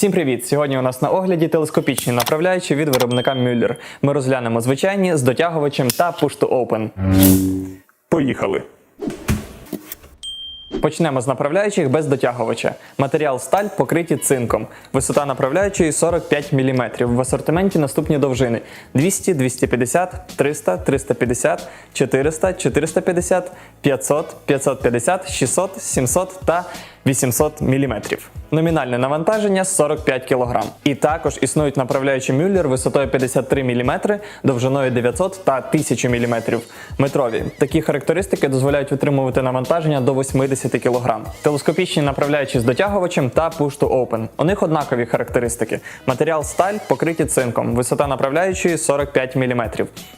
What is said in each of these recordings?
Всім привіт! Сьогодні у нас на огляді телескопічні направляючі від виробника Müller. Ми розглянемо звичайні з дотягувачем та push to open. Поїхали! Почнемо з направляючих без дотягувача. Матеріал сталь покриті цинком. Висота направляючої 45 мм. В асортименті наступні довжини: 200, 250, 300, 350, 400, 450, 500, 550, 600, 700 та 800 мм. Номінальне навантаження 45 кг. І також існують направляючі Мюллер висотою 53 мм, довжиною 900 та 1000 мм метрові. Такі характеристики дозволяють витримувати навантаження до 80 кг. Телескопічні направляючі з дотягувачем та push to open. У них однакові характеристики. Матеріал сталь покриті цинком, висота направляючої 45 мм,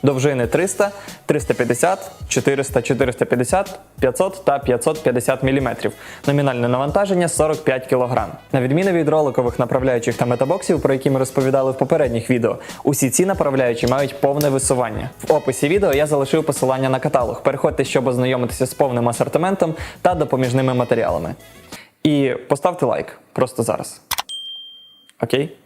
довжини 300, 350, 400, 450, 500 та 550 мм. Номінальне навантаження 45 кг. На відміну від роликових направляючих та метабоксів, про які ми розповідали в попередніх відео, усі ці направляючі мають повне висування. В описі відео я залишив посилання на каталог. Переходьте, щоб ознайомитися з повним асортиментом та допоміжними матеріалами. І поставте лайк просто зараз. Окей?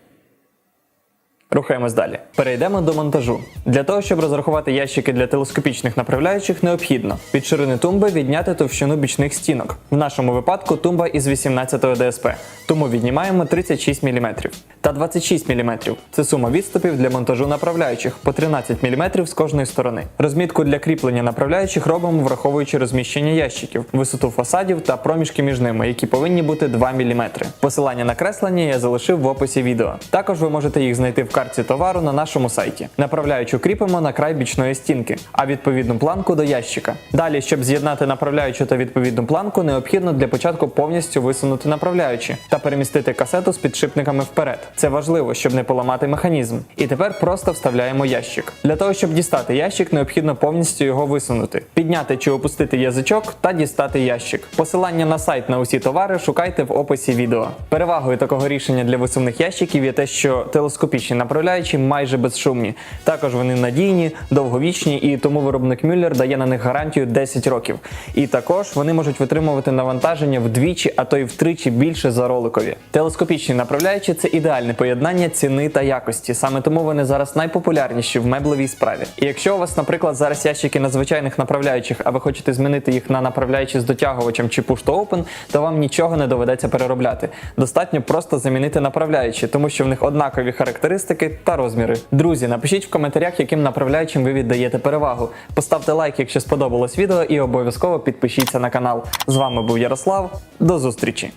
Рухаємось далі. Перейдемо до монтажу. Для того, щоб розрахувати ящики для телескопічних направляючих, необхідно від ширини тумби відняти товщину бічних стінок. В нашому випадку тумба із 18 ДСП, тому віднімаємо 36 мм. Та 26 мм це сума відступів для монтажу направляючих по 13 мм з кожної сторони. Розмітку для кріплення направляючих робимо, враховуючи розміщення ящиків, висоту фасадів та проміжки між ними, які повинні бути 2 мм. Посилання на креслення я залишив в описі відео. Також ви можете їх знайти в карті товару на нашому сайті. Направляючу кріпимо на край бічної стінки, а відповідну планку до ящика. Далі, щоб з'єднати направляючу та відповідну планку, необхідно для початку повністю висунути направляючі та перемістити касету з підшипниками вперед. Це важливо, щоб не поламати механізм. І тепер просто вставляємо ящик. Для того, щоб дістати ящик, необхідно повністю його висунути, підняти чи опустити язичок та дістати ящик. Посилання на сайт на усі товари шукайте в описі відео. Перевагою такого рішення для висувних ящиків є те, що телескопічні направляючі майже безшумні. Також вони надійні, довговічні і тому виробник Мюллер дає на них гарантію 10 років. І також вони можуть витримувати навантаження вдвічі, а то й втричі більше за роликові. Телескопічні направляючі це ідеальне поєднання ціни та якості. Саме тому вони зараз найпопулярніші в меблевій справі. І якщо у вас, наприклад, зараз ящики на звичайних направляючих, а ви хочете змінити їх на направляючі з дотягувачем чи push open, то вам нічого не доведеться переробляти. Достатньо просто замінити направляючі, тому що в них однакові характеристики та розміри. Друзі, напишіть в коментарях, яким направляючим ви віддаєте перевагу. Поставте лайк, якщо сподобалось відео, і обов'язково підпишіться на канал. З вами був Ярослав. До зустрічі!